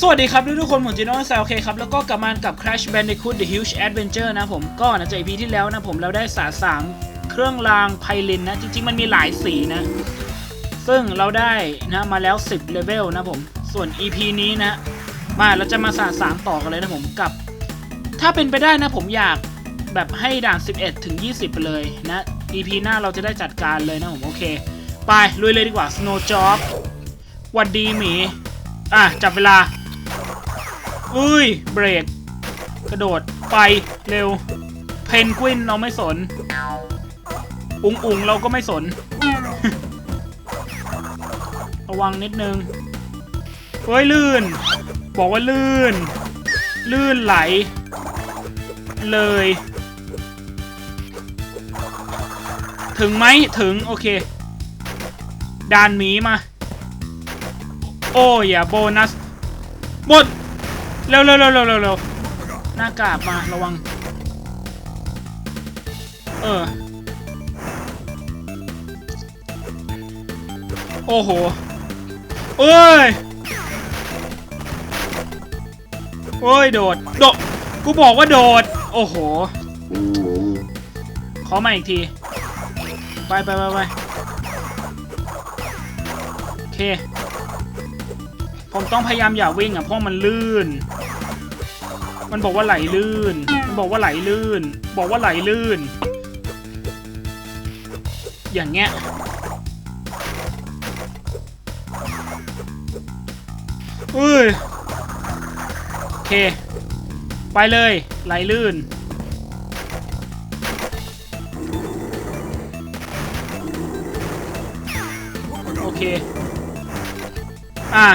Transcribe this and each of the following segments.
สวัสดีครับทุกๆคนผมจีโน่แซลเคครับ แล้วก็กลับมากับ Crash Bandicoot The Huge Adventure นะผมก็นะจาก EP ที่แล้วนะผมเราได้สาสางเครื่องรางไพลินนะ จริง ๆ มันมีหลายสีนะ ซึ่งเราได้นะมาแล้ว 10เลเวลนะผม ส่วน EP นี้นะ มาเราจะมาสาสางต่อกันเลยนะผมกับ ถ้าเป็นไปได้นะผมอยากแบบให้ด่าน 11 ถึง 20 ไปเลยนะ EP หน้าเราจะได้จัดการเลยนะผมโอเค ไปลุยเลยดีกว่า Snow Job วัดดีหมี อะ จับเวลา อุ้ย เบรก กระโดด ไป เร็ว เพนกวินเราไม่สน อุงอุงเราก็ไม่สน ระวังนิดนึง เฮ้ย ลื่น บอกว่าลื่น ลื่นไหล เลย ถึงไหมถึง โอเค ด่านหมีมา โอ้อย่าโบนัสบด เร็วเร็วเร็วเร็วเร็วหน้ากากมาระวัง เออ โอ้โหเอ้ยโอ้ยโดด โดด กูบอกว่าโดด โอ้โห ขอมาอีกที ไปไปไปไปโอเค ผมต้องพยายามอย่าวิ่งอะเพราะมันลื่น มันบอกว่าไหลลื่น มันบอกว่าไหลลื่น บอกว่าไหลลื่น อย่างเงี้ย อุ้ย โอเค ไปเลย ไหลลื่น โอเค อะ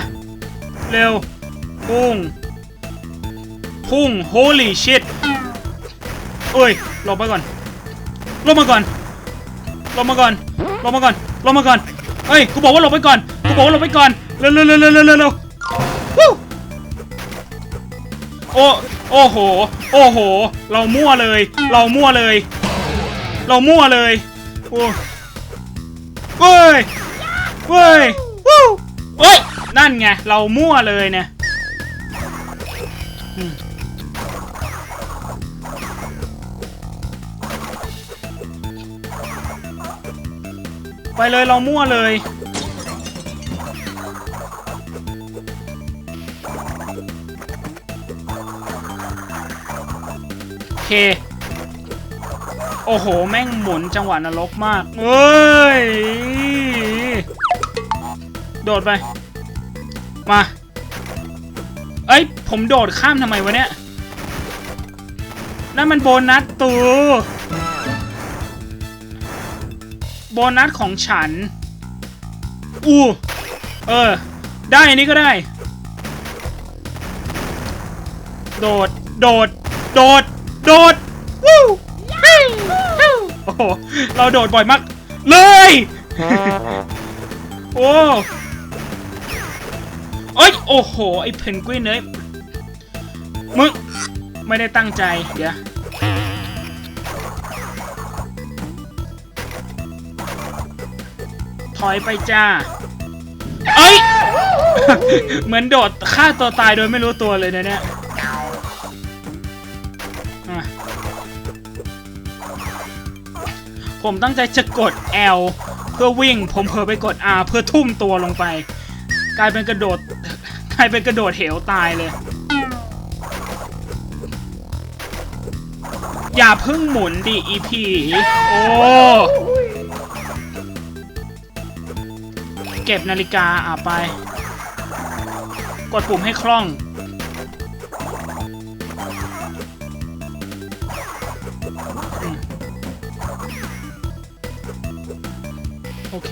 เร็วพุ่ง พุ่ง holy shit เอ้ยหลบไปก่อนหลบมาก่อนหลบมาก่อนหลบมาก่อนหลบมาก่อนเอ้ยกูบอกว่าหลบไปก่อนกูบอกว่าหลบไปก่อนเร็วเร็วเร็วเร็วเร็วเร็วเร็ววู้โอ้โอ้โห โอ้โห เรามั่วเลย เรามั่วเลย เรามั่วเลย โอ้เฮ้ยเฮ้ยวู้เฮ้ย นั่นไง เรามั่วเลยเนี่ย ไปเลยเรามั่วเลย โอเค โอ้โห แม่งหมุนจังหวะนรกมากเอ้ย โดดไป มา เอ้ย ผมโดดข้ามทำไมวะเนี่ยนั่นมันโบนัสตู บนัสของฉัน อู้ เออ ได้อันนี้ก็ได้ โดด โดด โดด โดด วู้โอ้โห เราโดดบ่อยมาก เลย โอ้เอ้ย โอ้โห ไอ้เพนกวินเอ้ยมึง ไม่ได้ตั้งใจ เดี๋ยว ถอยไปจ้า เอ้ย เหมือนโดดฆ่าตัวตายโดยไม่รู้ตัวเลยนะเนี่ยอะผมตั้งใจจะกด L เพื่อวิ่ง ผมเผลอไปกด R เพื่อทุ่มตัวลงไป กลายเป็นกระโดด กลายเป็นกระโดดเหวตายเลย อย่าเพึ่งหมุนดิอีพีโอ้ เก็บนาฬิกาอะไป กดปุ่มให้คล่องอโอเค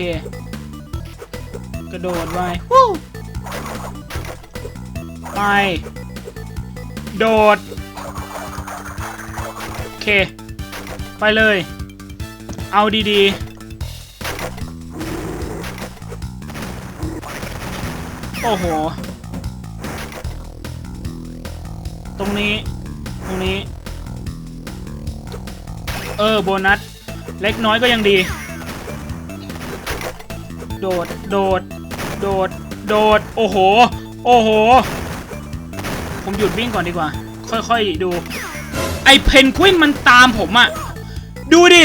กระโดดไว้วู้ไป โดด โอเค ไปเลย เอาดีๆ โอ้โห ตรงนี้ ตรงนี้ เออ โบนัส เล็กน้อยก็ยังดี โดด โดด โดด โดด โอ้โห โอ้โห ผมหยุดวิ่งก่อนดีกว่า ค่อย ๆ ดู ไอเพนกวินมันตามผมอะ ดูดิ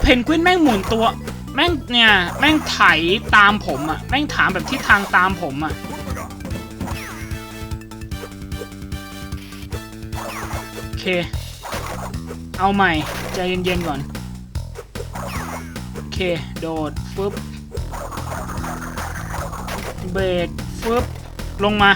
เพนกวินแม่งหมุนตัว แม่งเนี่ย แม่งไถตามผมอะแม่งถามแบบที่ทางตามผมอะโอเค เอาใหม่ ใจเย็นๆก่อน โอเค โดดฟึบเบรกฟึบลงมา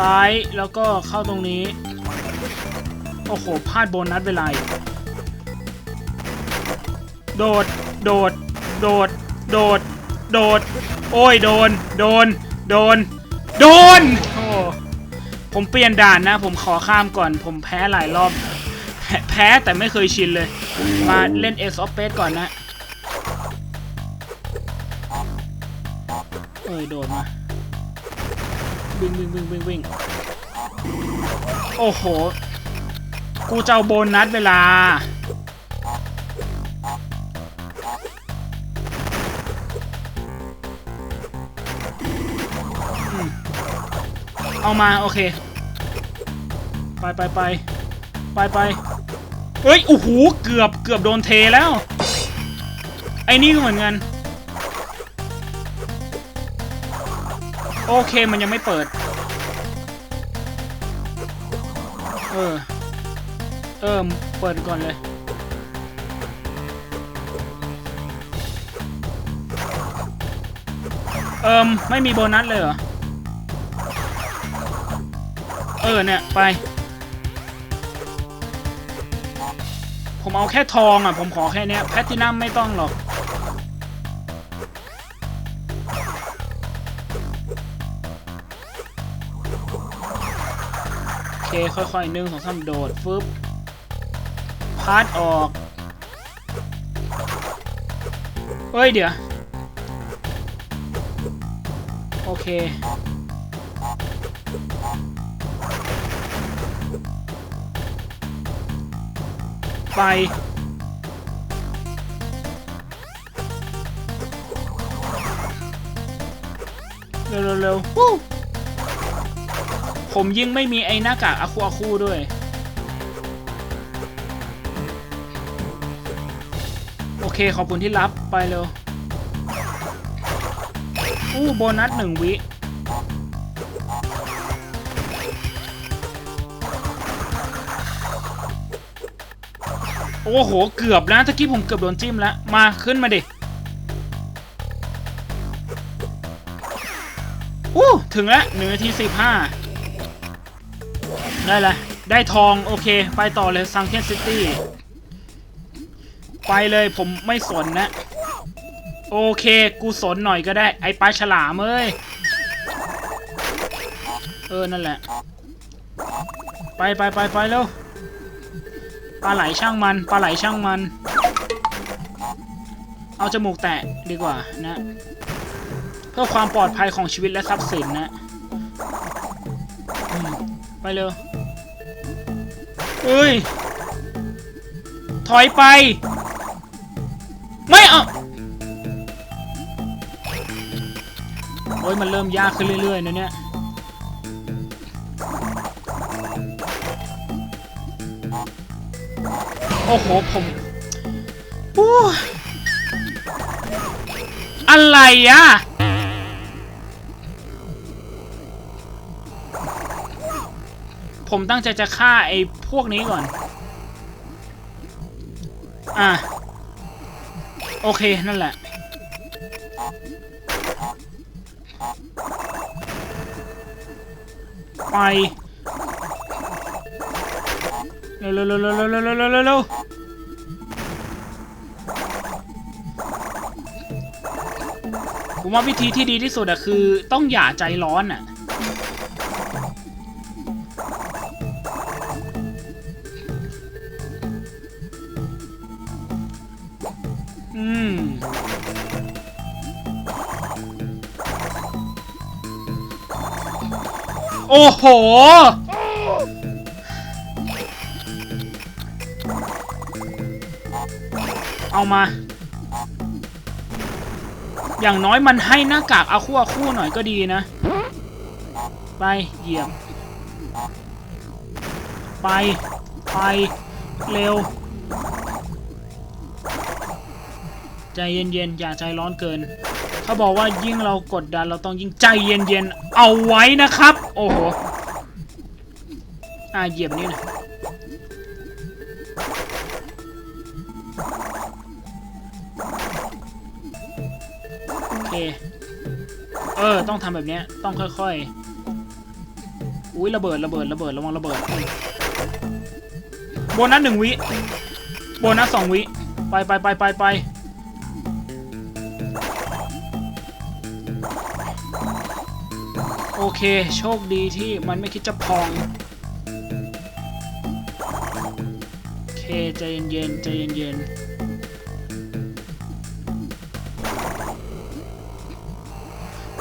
ซ้ายแล้วก็เข้าตรงนี้ โอ้โหพลาดโบนัสเลาอีกโดด โดด โดด โดด โดด โอ้ยโดน โดน โดน โดน โอ้ ผมเปลี่ยนด่านนะ ผมขอข้ามก่อน ผมแพ้หลายรอบ แพ้แต่ไม่เคยชินเลย มาเล่น Ace of Base ก่อนนะ เอ้ย โดดมา วิ่งวิ่งวิ่งวิ่งวิ่งโอ้โห กูจะเอาโบนัสเวลา เอามา โอเค ไปไปไปไปไปเอ้ย โอ้โห เกือบเกือบโดนเทแล้ว ไอ้นี่ก็เหมือนกัน โอเคมันยังไม่เปิด เออ เออเปิดก่อนเลยเอิมไม่มีโบนัสเลยเหรอ เออเนี่ย ไป ผมเอาแค่ทองอะ ผมขอแค่เนี้ยแพตตินัมไม่ต้องหรอก เค ค่อยๆหนึ่งสองสามโดดฟึบพาดออกเฮ้ยเดี๋ยว โอเค ไปเร็วๆๆวู้ ผมยิ่งไม่มีไอ้หน้ากากอาคูอาคูด้วย โอเคขอบคุณที่รับไปเร็ว อู้โบนัสหนึ่งวิโอ้โห เกือบแล้วตะกี้ผมเกือบโดนจิ้มแล้ว มาขึ้นมาดิอู้ถึงแล้วหนึ่งนาทีสิบห้า ได้ลยได้ทองโอเค ไปต่อเลยซังเคนซิตี้ไปเลยผมไม่สนนะ โอเค กูสนหน่อยก็ได้ ไอปลาฉลามเอ้ย เออ นั่นแหละ ไปไปไปไปเร็วปลาไหลช่างมันปลาไหลช่างมัน เอาจมูกแตะดีกว่านะ เพื่อความปลอดภัยของชีวิตและทรัพย์สินนะ ไปเร็ว เอ้ย ถอยไป ไม่เอาโอ้ยมันเริ่มยากขึ้นเรื่อยๆนะเนี่ยโอ้โหผมโอ้อะไรอะ ผมตั้งใจจะฆ่าไอ้พวกนี้ก่อน อะ โอเค นั่นแหละ ไป เร็วเร็วเร็วเร็วเร็วเร็วผมว่าวิธีที่ดีที่สุดอะคือต้องอย่าใจร้อนอะ อืมโโอ้โห เอามา อย่างน้อยมันให้หน้ากากอาคู่อาคู่หน่อยก็ดีนะ ไปเหยียบ ไป ไป เร็ว ใจเย็นๆ อย่าใจร้อนเกิน เขาบอกว่ายิ่งเรากดดันเราต้องยิ่งใจเย็นๆ เอาไว้นะครับ โอ้โห อ่าเหยียบนี่นะโอเค เออ ต้องทำแบบนี้ ต้องค่อยๆ อุ้ยระเบิดระเบิดระเบิดระวังระเบิด โบนัสหนึ่งวิ โบนัสสองวิ ไปไปไปไปไป โอเค โชคดีที่มันไม่คิดจะพอง โอเค ใจเย็นๆใจเย็นๆ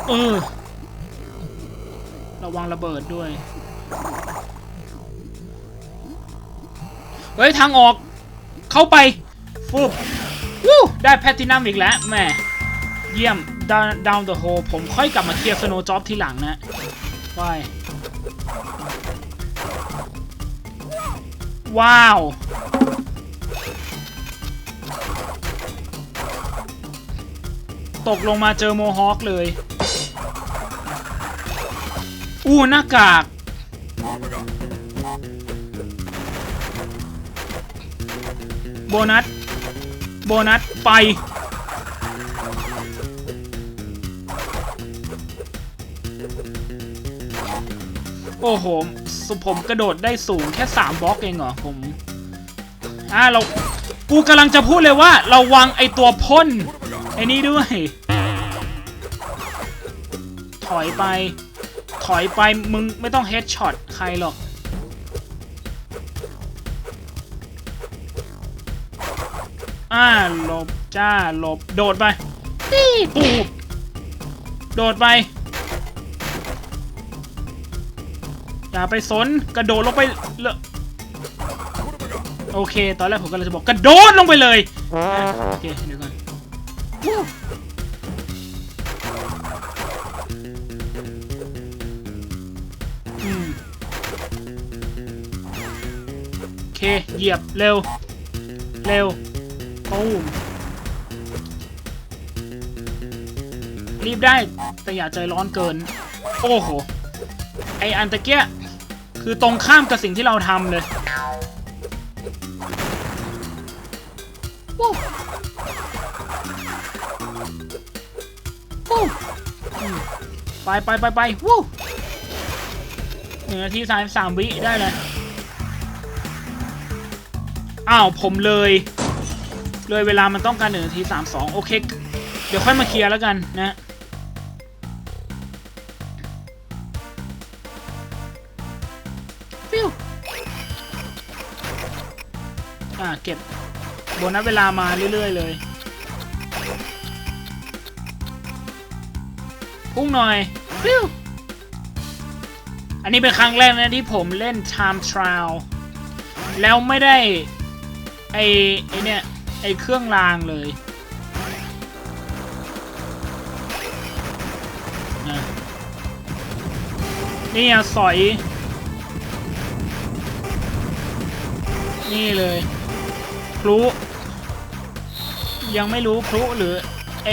เออระวังระเบิดด้วย เฮ้ย ทางออก เข้าไป ฟุบวู้ได้แพลตินัมอีกแล้วแม่เยี่ยม down the hole ผมค่อยกลับมาเคลียร์สโนว์จ็อบทีหลังนะไปว้าว ตกลงมาเจอโมฮอคเลย อู้หน้ากาก โบนัส โบนัส ไป โอ้โหสุผมกระโดดได้สูงแค่ 3บล็อกเองเหรอผมอ่าเรากูกำลังจะพูดเลยว่าเราวางไอตัวพ่นไอ้นี่ด้วย ถอยไป ถอยไปมึงไม่ต้องเฮดช็อตใครหรอกอ่าหลบจ้าหลบโดดไปปี้ปูบโดดไป อย่าไปสนกระโดดลงไปเลยโอเค ตอนแรกผมกำลังจะบอกกระโดดลงไปเลยโอเคเดี๋ยวก่อนโอเค เหยียบเร็ว เร็วปูมรีบได้แต่อย่าใจร้อนเกิน โอ้โห ไออันตะเกีย คือตรงข้ามกับสิ่งที่เราทำเลยวู้วู้อืมไปไปไปไปวู้หนึ่งนาทีสามสามวิได้เลย อ้าว ผมเลย เลยเวลามันต้องการหนึ่งนาทีสามสองโอเค เดี๋ยวค่อยมาเคลียร์แล้วกันนะ อ่าเก็บโบนัสเวลามาเรื่อย ๆ เลย พุ่งหน่อยฟิวอันนี้เป็นครั้งแรกนะที่ผมเล่น Time Trial แล้วไม่ได้ ไอไอเนี่ย ไอเครื่องรางเลยนี่อะสอย นี่เลย พลุยังไม่รู้พลุหรือไอ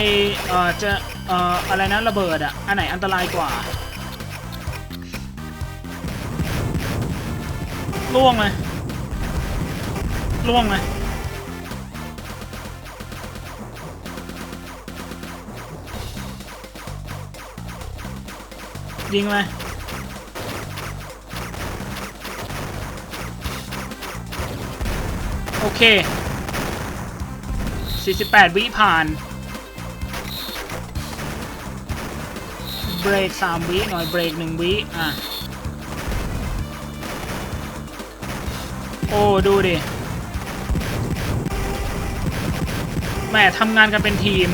เอ่อจะเอ่ออะไรนะระเบิดอะอันไหนอันตรายกว่าล่วงเลยล่วงเลยยิงเลย โอเค 48 วิผ่าน เบรก 3 วิหน่อยเบรก 1 วิอะ โอ้ ดูดิแหม่ทำงานกันเป็นทีม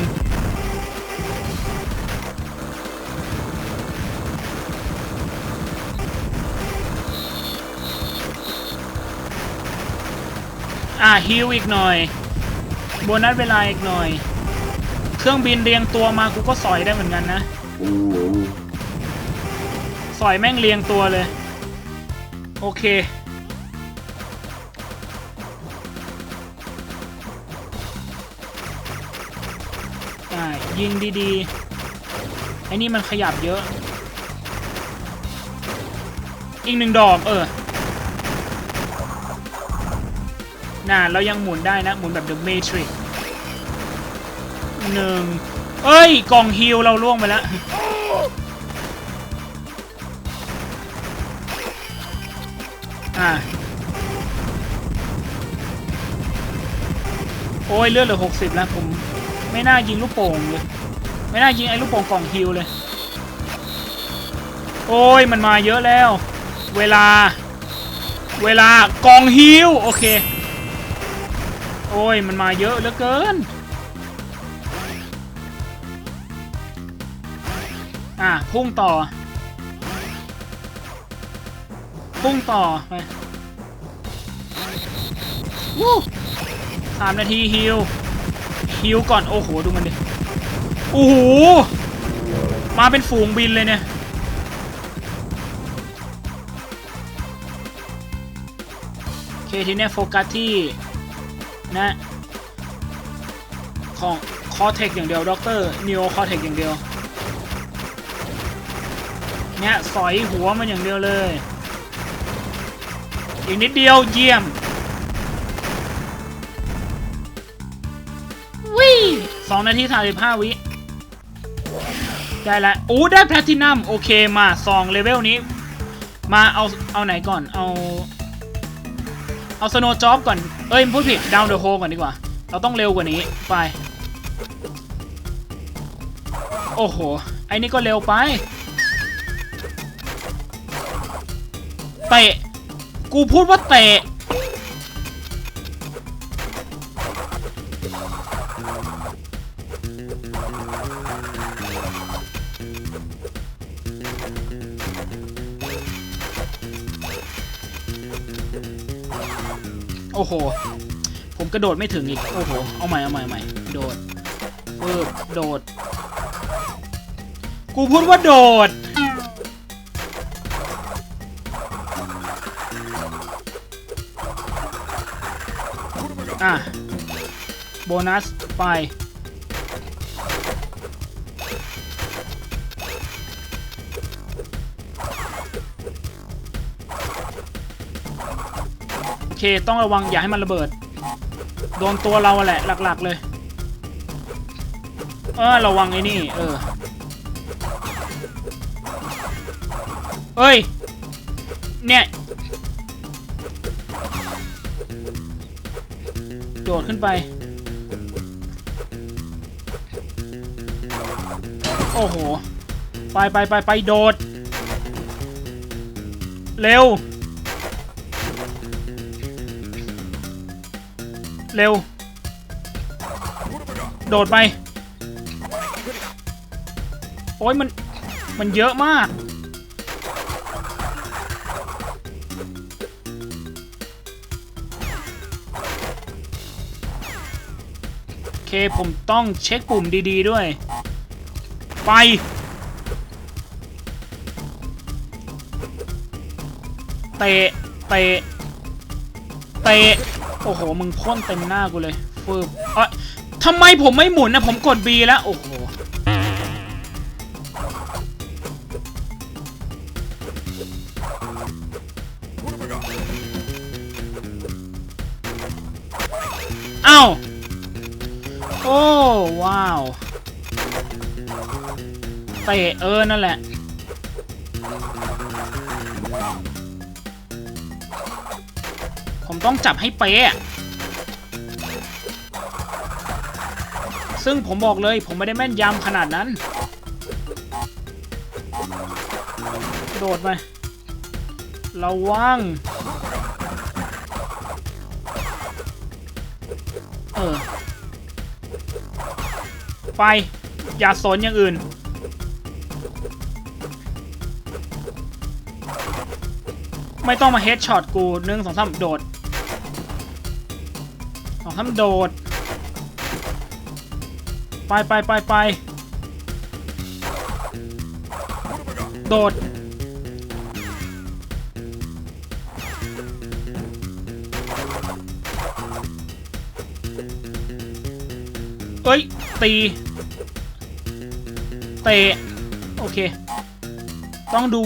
อะฮิวอีกหน่อย โบนัสเวลาอีกหน่อย เครื่องบินเรียงตัวมากูก็สอยได้เหมือนกันนะ สอยแม่งเรียงตัวเลย โอเค อ่ายิงดีๆ ไอ้นี่มันขยับเยอะ อีกหนึ่งดอกเออ น่าเรายังหมุนได้นะ หมุนแบบ The Matrix หนึ่งเอ้ย กล่องฮิลเราล่วงไปแล้วอะโอ้ยเลือดเหลือหกสิบแล้วผม ไม่น่ายิงลูกโป่งเลย ไม่น่ายิงไอ้ลูกโป่งกล่องฮิวเลย โอ้ยมันมาเยอะแล้ว เวลา เวลากองฮิวโอเค โอ้ย มันมาเยอะเหลือเกิน อะ พุ่งต่อ พุ่งต่อ ไปวู้สามนาทีฮิวฮิวก่อน โอ้โห ดูมันดิ โอ้โห มาเป็นฝูงบินเลยเนี่ยเคทีเนี้ยโฟกัสที่ นะของคอเทคอย่างเดียวด็อกเตอร์นิโอคอเทคอย่างเดียวเนี่ยสอยหัวมันอย่างเดียวเลย อีกนิดเดียวเยี่ยมวิสองนาทีสามสิบห้าวิ ได้แล้วโอ้ได้แพลตินัม โอเคมาสองเลเวลนี้ มาเอาเอาไหนก่อนเอา เอาสโนจ็อบก่อน เอ้ยพูดผิดดาวเดอะโฮก่อนดีกว่า เราต้องเร็วกว่านี้ ไป โอ้โห ไอ้นี่ก็เร็วไปเตะ กูพูดว่าเตะ กระโดดไม่ถึงอีก โอ้โห เอาใหม่เอาใหม่ใหม่โดดปึ๊บโดด กูพูดว่าโดด อะ โบนัส ไปโอเคต้องระวังอย่าให้มันระเบิด โดนตัวเราแหละหลัก ๆ เลย เออระวังไอ้นี่ เออเอ้ย เนี่ย โดดขึ้นไป โอ้โห ไปไปไปไปโดด เร็ว เร็ว โดดไป โอ้ยมัน มันเยอะมาก โอเค ผมต้องเช็คปุ่มดี ๆ ด้วย ไปเตะเตะเตะ โอ้โห มึงพ่นเต็มหน้ากูเลยฟืบเอ้ยทำไมผมไม่หมุนนะผมกด B แล้ว โอ้โห อ้าว โอ้ ว้าว เตะเออ นั่นแหละ ต้องจับให้เป๊ะซึ่งผมบอกเลยผมไม่ได้แม่นยำขนาดนั้น โดดไประวัง เออ ไป อย่าสนอย่างอื่น ไม่ต้องมาเฮดช็อตกูหนึ่งสองสามโดด สามโดด ไปไปไปไปโดด เอ้ย ตี เตะ โอเค ต้องดู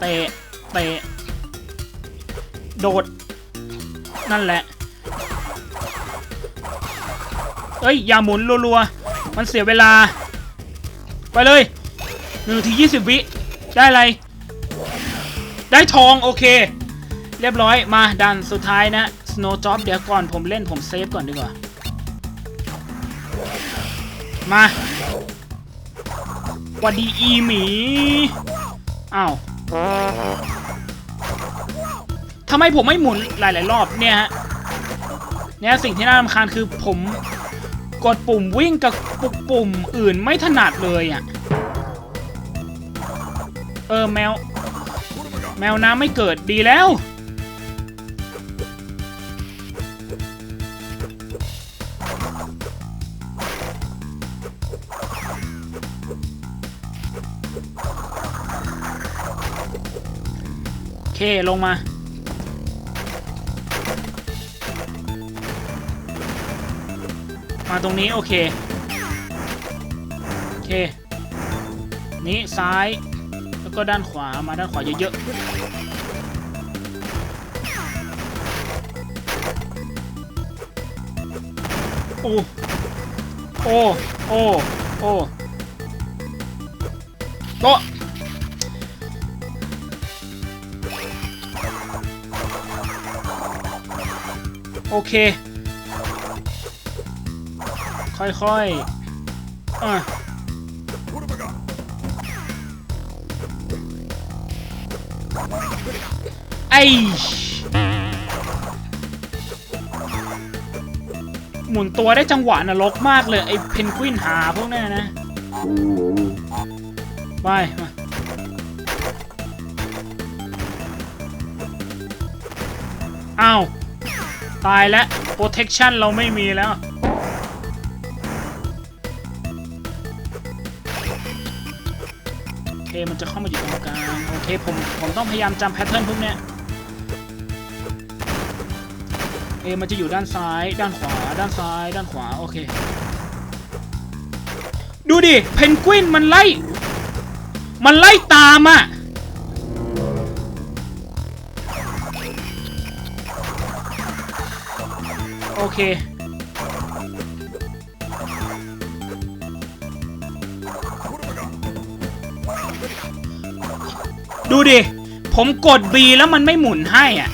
เตะ เตะ โดด นั่นแหละ เอ้ย อย่าหมุนรัวๆ มันเสียเวลา ไปเลยหนึ่งทียี่สิบวิ ได้อะไร ได้ทอง โอเค เรียบร้อย มาดันสุดท้ายนะ Snow Job เดี๋ยวก่อนผมเล่นผมเซฟก่อนดีกว่า มาวัดดีอีหมี อ้าว ทำไมผมไม่หมุนหลาย ๆ รอบเนี่ยฮะ เนี่ยสิ่งที่น่ารำคาญคือผมกดปุ่มวิ่งกับปุ่มปุ่มอื่นไม่ถนัดเลยอะ เออแมว แมวน้ำไม่เกิดดีแล้ว เคลงมา มาตรงนี้ โอเค โอเค นี้ซ้าย แล้วก็ด้านขวา มาด้านขวาเยอะๆ โอ้ โอ้ โอ้ โอ้โต โอเค ค่อยๆอะไอหมุนตัวได้จังหวะนรกมากเลย ไอเพนกวินหาพวกนี้นะ ไปมาอ้าว ตายแล้ว protection เราไม่มีแล้ว โอเค มันจะเข้ามาอยู่ตรงกลาง โอเค ผม ผมต้องพยายามจำแพทเทิร์นพวกเนี้ยเอมันจะอยู่ด้านซ้าย ด้านขวา ด้านซ้าย ด้านขวา โอเค ดูดิ เพนกวินมันไล่ มันไล่ตามอะ เคดูดิ ผมกด B แล้วมันไม่หมุนให้อะ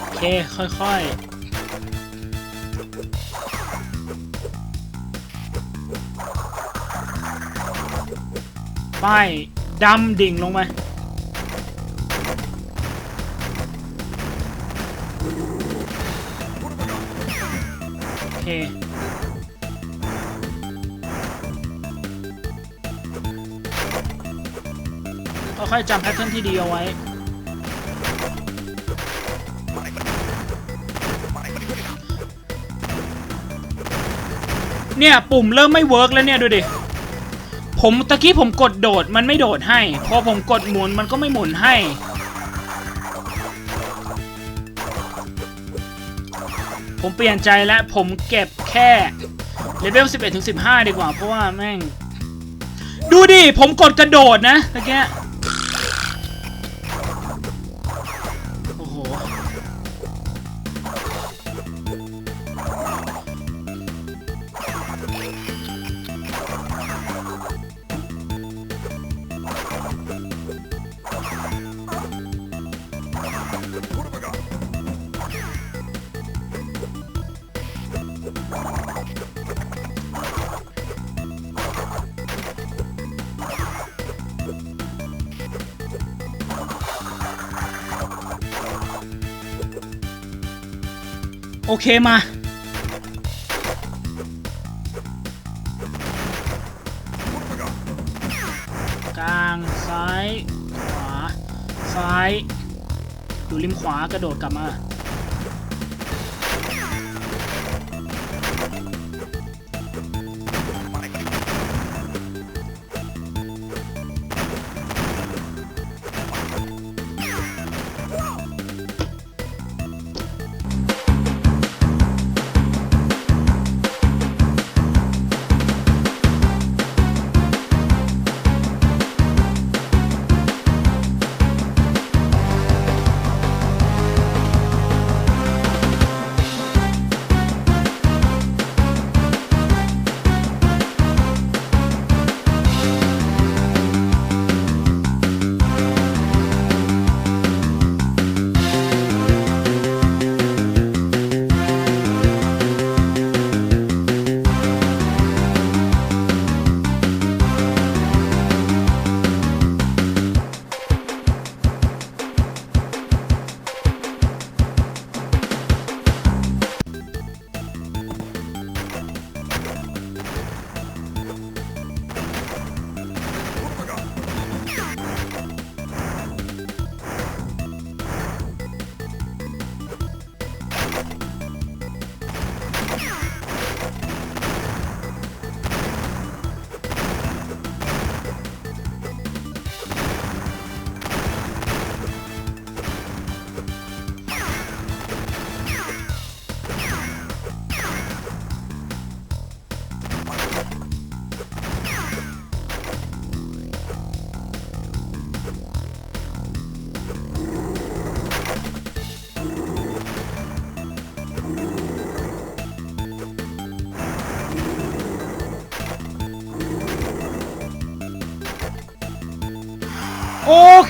โอเค ค่อย ๆ ป้ายดำดิ่งลงไปโอเคค่อยๆจำแพทเทิร์นที่ดีเอาไว้เนี่ย ปุ่มเริ่มไม่เวิร์กแล้วเนี่ย ดูดิ ผมตะกี้ผมกดโดดมันไม่โดดให้ พอผมกดหมุนมันก็ไม่หมุนให้ ผมเปลี่ยนใจแล้วผมเก็บแค่เลเวล11ถึง15 ดีกว่า เพราะว่าแม่ง ดูดิ ผมกดกระโดดนะตะกี้ โอเคมา กลาง ซ้าย ขวา ซ้าย อยู่ริมขวากระโดดกลับมา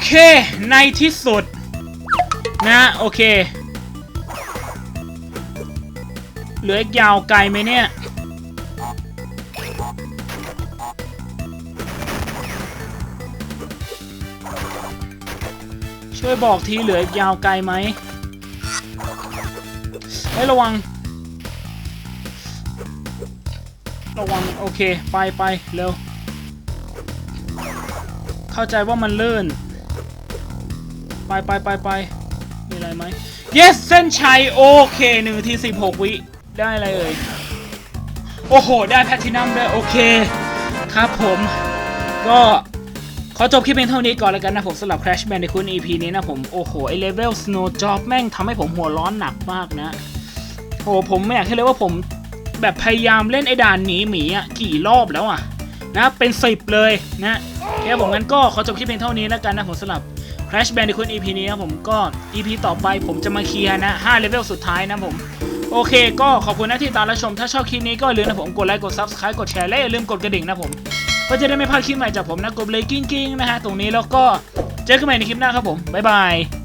เค ในที่สุด นะโอเค เหลืออีกยาวไกลไหมเนี่ย ช่วยบอกทีเหลืออีกยาวไกลไหมเฮ้ระวัง ระวัง โอเค ไปไปเร็ว เข้าใจว่ามันเลื่น ไปไปไปไปมีอะไรไหม yes เส้นชัยโอเคหนึ่งทีสิบหกวิ ได้อะไรเอ่ย โอ้โห ได้แพลตินัมด้วย โอเค ครับผม ก็ขอจบคลิปเพียงเท่านี้ก่อนแล้วกันนะผมสำหรับ Crash Bandicoot EP นี้นะผม โอ้โห ไอเลเวล Snow Job แม่งทำให้ผมหัวร้อนหนักมากนะโอ้โหผมไม่อยากให้เลยว่าผมแบบพยายามเล่นไอ้ด่านหนีหมีอะกี่รอบแล้วอะนะเป็นสิบเลยนะแค่ผมงั้นก็ขอจบคลิปเพียงเท่านี้แล้วกันนะผมสำหรับ Crash Bandicoot EP นี้นะผมก็ EP ต่อไปผมจะมาเคลียร์นะ5เลเวลสุดท้ายนะผม โอเค ก็ขอบคุณนะที่ตามรับชม ถ้าชอบคลิปนี้ก็อย่าลืมนะผมกดไลค์กด Subscribe กดแชร์และอย่าลืมกดกระดิ่งนะผมเพื่อจะได้ไม่พลาดคลิปใหม่จากผมนะกดเลยกิ้งๆนะฮะตรงนี้แล้วก็เจอกันใหม่ในคลิปหน้าครับผมบ๊ายบาย